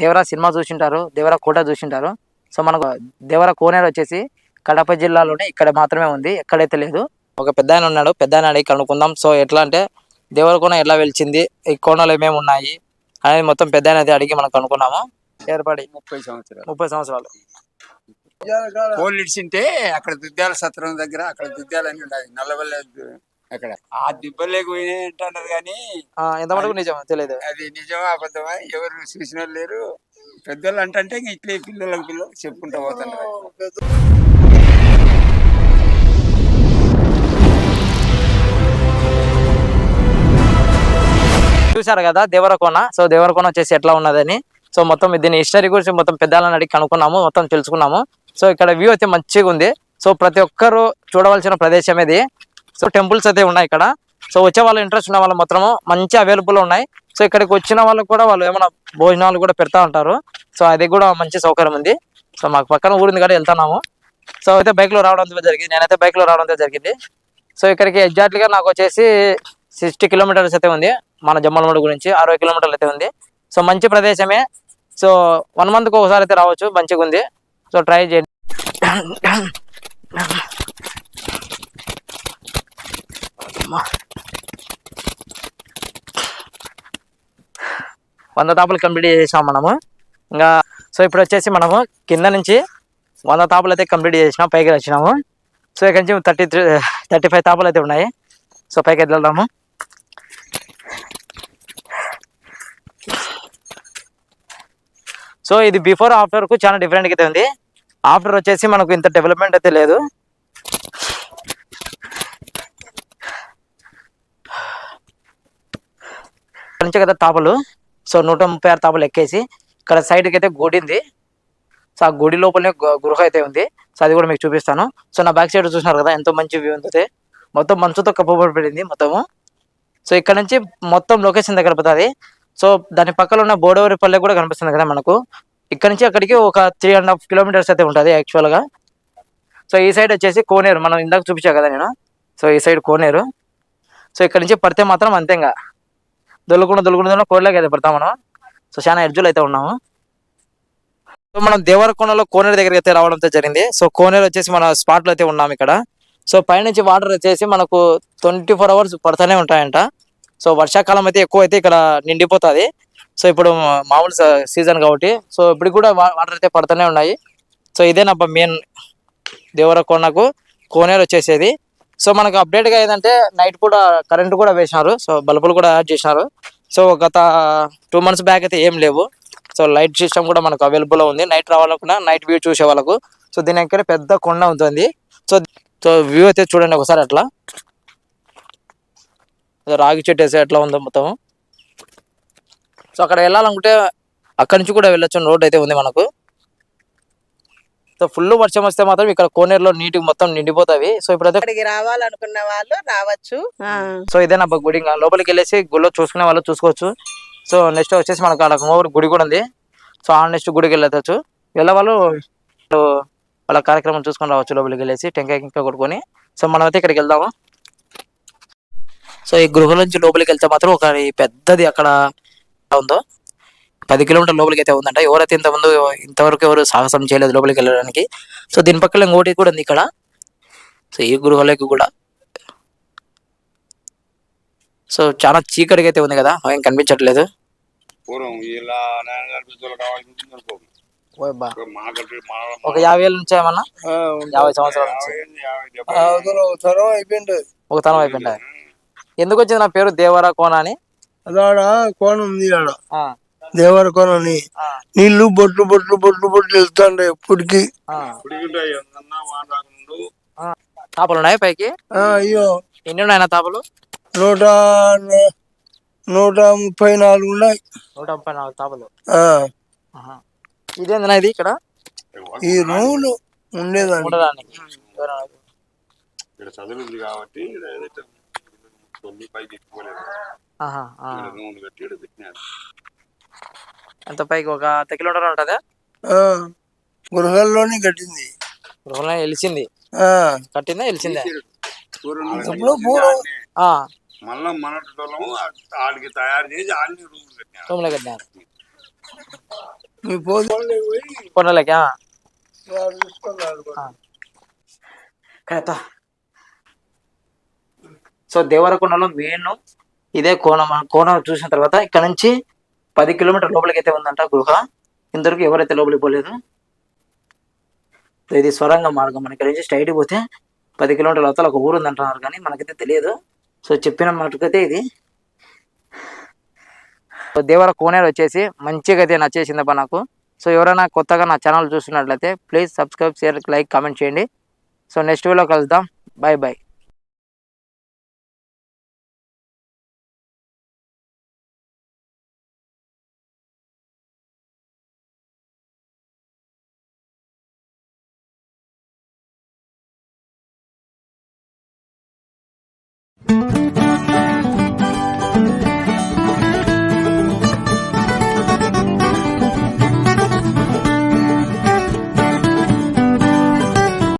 Devara cinema చూసింటారు దేవరా కోట చూసింటారు. సో మనకు దేవరా కోనేరు వచ్చేసి కడప జిల్లాలోనే ఇక్కడ మాత్రమే ఉంది ఎక్కడైతే లేదు. ఒక పెద్ద ఆయన ఉన్నాడు పెద్ద ఆయన అడిగి కనుక్కుందాం. సో ఎట్లా అంటే దేవరకోన ఎట్లా వెలిచింది ఈ కోణాలు ఏమేమి ఉన్నాయి అనేది మొత్తం పెద్ద ఆయన అడిగి మనం కనుక్కున్నాము. ఏర్పడి ముప్పై సంవత్సరాలు. ముప్పై సంవత్సరాలు. కోళ్ళు ఇడిచింటే అక్కడ దుద్యాల సత్రం దగ్గర అక్కడ దుద్యాలని ఉండాలి నల్లవల్ల అక్కడ. ఆ దిబ్బలేకు పోయినాయి అంటున్నారు కానీ నిజం తెలియదు. అది నిజమా అబద్ధమా ఎవరు చూసిన లేరు. పెద్దోళ్ళు అంటే ఇట్లే పిల్లలకు పిల్లలు చెప్పుకుంటూ పోతున్నారు. చూసారు కదా దేవరకోన సో దేవరకోన వచ్చేసి ఎట్లా ఉన్నదని. సో మొత్తం దీని హిస్టరీ గురించి మొత్తం పెద్దలను అడిగి కనుక్కున్నాము మొత్తం తెలుసుకున్నాము. సో ఇక్కడ వ్యూ అయితే మంచిగా ఉంది సో ప్రతి ఒక్కరు చూడవలసిన ప్రదేశం ఇది. సో టెంపుల్స్ అయితే ఉన్నాయి ఇక్కడ. సో వచ్చే వాళ్ళు ఇంట్రెస్ట్ ఉన్న వాళ్ళు మాత్రము మంచి అవైలబుల్ ఉన్నాయి. సో ఇక్కడికి వచ్చిన వాళ్ళకి కూడా వాళ్ళు ఏమైనా భోజనాలు కూడా పెడతా ఉంటారు. సో అది కూడా మంచి సౌకర్యం ఉంది. సో మాకు పక్కన ఊరింది కూడా వెళ్తున్నాము. సో అయితే బైక్లో రావడం జరిగింది. నేనైతే బైక్లో రావడం జరిగింది. సో ఇక్కడికి ఎగ్జాక్ట్గా నాకు వచ్చేసి సిక్స్టీ కిలోమీటర్స్ అయితే ఉంది. మన జమ్మలమూడి గురించి అరవై కిలోమీటర్లు అయితే ఉంది. సో మంచి ప్రదేశమే. సో వన్ మంత్కి ఒకసారి అయితే రావచ్చు. మంచిగా ఉంది సో ట్రై చేయండి. వంద తాపులు కంప్లీట్ చేసాం మనము. ఇంకా సో ఇప్పుడు వచ్చేసి మనము కింద నుంచి వంద తాపులు అయితే కంప్లీట్ చేసినాం పైకి వచ్చినాము. సో ఇక్కడ నుంచి థర్టీ త్రీ థర్టీ ఫైవ్ తాపులు అయితే ఉన్నాయి. సో పైకి వెళ్దాము. సో ఇది బిఫోర్ ఆఫ్టర్కు చాలా డిఫరెంట్గా అయితే ఉంది. ఆఫ్టర్ వచ్చేసి మనకు ఇంత డెవలప్మెంట్ అయితే లేదు. ఇక్కడ నుంచే కదా తాపలు సో నూట ముప్పై ఆరు తాపలు ఎక్కేసి ఇక్కడ సైడ్కి అయితే గుడి ఉంది. సో ఆ గుడి లోపలనే గృహ అయితే ఉంది. సో అది కూడా మీకు చూపిస్తాను. సో నా బ్యాక్ సైడ్ చూసినారు కదా ఎంతో మంచి వ్యూ ఉంది మొత్తం మంచుతో కప్పబడిపోయింది మొత్తము. సో ఇక్కడ నుంచి మొత్తం లొకేషన్ దగ్గర పోతుంది సో దాని పక్కన ఉన్న బోడవరి పల్లె కూడా కనిపిస్తుంది కదా మనకు. ఇక్కడ నుంచి అక్కడికి ఒక త్రీ అండ్ హాఫ్ కిలోమీటర్స్ అయితే ఉంటుంది యాక్చువల్గా. సో ఈ సైడ్ వచ్చేసి కోనేరు. మనం ఇందాక చూపించా కదా నేను. సో ఈ సైడ్ కోనేరు. సో ఇక్కడ నుంచి పడితే మాత్రం అంతే ఇంకా దొల్లుకుండా దొల్లుకుండా కోడలోకి అయితే పడతాం మనం. సో చాలా ఎడ్జులు అయితే ఉన్నాము. సో మనం దేవరకొండలో కోనేరు దగ్గరికి అయితే రావడంతో జరిగింది. సో కోనేరు వచ్చేసి మన స్పాట్లో అయితే ఉన్నాం ఇక్కడ. సో పైనుంచి వాటర్ వచ్చేసి మనకు ట్వంటీ ఫోర్ అవర్స్ పడుతూనే ఉంటాయంట. సో వర్షాకాలం అయితే ఎక్కువ అయితే ఇక్కడ నిండిపోతుంది. సో ఇప్పుడు మామూలు సీజన్ కాబట్టి. సో ఇప్పుడు కూడా వాటర్ అయితే పడుతూనే ఉన్నాయి. సో ఇదేనప్ప మెయిన్ దేవరకొండకు కోనేరు వచ్చేసేది. సో మనకు అప్డేట్గా ఏంటంటే నైట్ కూడా కరెంట్ కూడా వేసినారు. సో బల్బులు కూడా యాడ్ చేసినారు. సో గత టూ మంత్స్ బ్యాక్ అయితే ఏం లేవు. సో లైట్ సిస్టమ్ కూడా మనకు అవైలబుల్ ఉంది. నైట్ రావాలనుకున్నా నైట్ వ్యూ చూసే వాళ్ళకు. సో దీని దగ్గర పెద్ద కొండ ఉంటుంది. సో సో వ్యూ అయితే చూడండి ఒకసారి అట్లా. రాగి చెట్టు వేసే ఎట్లా ఉందో మొత్తం సో అక్కడ వెళ్ళాలనుకుంటే అక్కడి నుంచి కూడా వెళ్ళొచ్చు. రోడ్ అయితే ఉంది మనకు. సో ఫుల్ వర్షం వస్తే మాత్రం ఇక్కడ కోనేరులో నీటికి మొత్తం నిండిపోతావి. సో ఇప్పుడైతే ఇక్కడికి రావాలనుకున్న వాళ్ళు రావచ్చు. ఆ, సో ఇదేనా గుడి. ఇంకా లోపలికి వెళ్ళేసి గుడిలో చూసుకునే వాళ్ళు చూసుకోవచ్చు. సో నెక్స్ట్ వచ్చేసి మనకు అక్కడ గుడి కూడా ఉంది. సో ఆ నెక్స్ట్ గుడికి వెళ్ళచ్చు. వెళ్ళే వాళ్ళు వాళ్ళ కార్యక్రమం చూసుకొని రావచ్చు లోపలికి వెళ్ళేసి టెంకాయ ఇంకా కొట్టుకొని. సో మనం అయితే ఇక్కడికి వెళ్దాము. సో ఈ గృహ నుంచి లోపలికి వెళ్తే మాత్రం ఒక పెద్దది అక్కడ ఉందో. పది కిలోమీటర్ లోపలికి అయితే ఉందంట. ఎవరైతే ఇంతకుముందు ఇంతవరకు ఎవరు సాహసం చేయలేదు లోపలికి వెళ్ళడానికి. సో దీని పక్కన ఇంకోటి కూడా ఉంది ఇక్కడ. సో ఈ గృహలోకి కూడా. సో చాలా చీకటిగా అయితే ఉంది కదా. ఏం కనిపించట్లేదు. ఒక యాభై ఏళ్ళ నుంచి ఏమన్నా? యాభై సంవత్సరాల నుంచి. ఒక తరం అయిపోయింది? ఎందుకు వచ్చింది నా పేరు దేవరా కోన అని? అదాడ కోన ఉంది ఆడ ఆ, దేవర కోన అని ఆ, నీళ్ళు బొట్లు బొట్లు బొట్లు బొట్లు వెళ్తాండే ఎప్పటికి తాపలు ఉన్నాయి పైకి? ఆ, అయ్యో. ఎన్ని ఉన్నాయి నా తాపలు? నూట నూట ముప్పై నాలుగు ఉన్నాయి. నూట ముప్పై నాలుగు తాపలు. ఇదేందన్నా ఇది ఇక్కడ? ఈ రూములు ఉండేదాన్ని. ఉండడానికి ఇక్కడ చదువుంది కాబట్టి పైకి కట్టి పెట్టినారు. ఎంత పైకి ఒక అర్ధ కిలోమీటర్ ఉంటుందా? ఆ, గృహాల్లోనే కట్టింది. గృహంలో వెలిసింది. ఆ, కట్టిందా వెలిసిందే? పూర్వం. మళ్ళా మన ఆడికి తయారు చేసి ఆడిని రూములు కట్టినారు. సో దేవరకొండలో మెయిన్ ఇదే కోణం ఆ కోణం చూసిన తర్వాత ఇక్కడ నుంచి పది కిలోమీటర్ లోపలికి అయితే ఉందంట గృహ. ఇంతవరకు ఎవరైతే లోపలికి పోలేదు ఇది స్వరంగ మార్గం. మనకి నుంచి స్ట్రైట్ పోతే పది కిలోమీటర్ల అవతల ఒక ఊరు ఉందంటున్నారు కానీ మనకైతే తెలియదు. సో చెప్పిన మటుకైతే ఇది. దేవర కోనేరు వచ్చేసి మంచిగా అయితే నచ్చేసిందప్ప నాకు. సో ఎవరైనా కొత్తగా నా ఛానల్ చూస్తున్నట్లయితే please subscribe share like comment చేయండి. సో నెక్స్ట్ వీడియో కలుద్దాం. Bye bye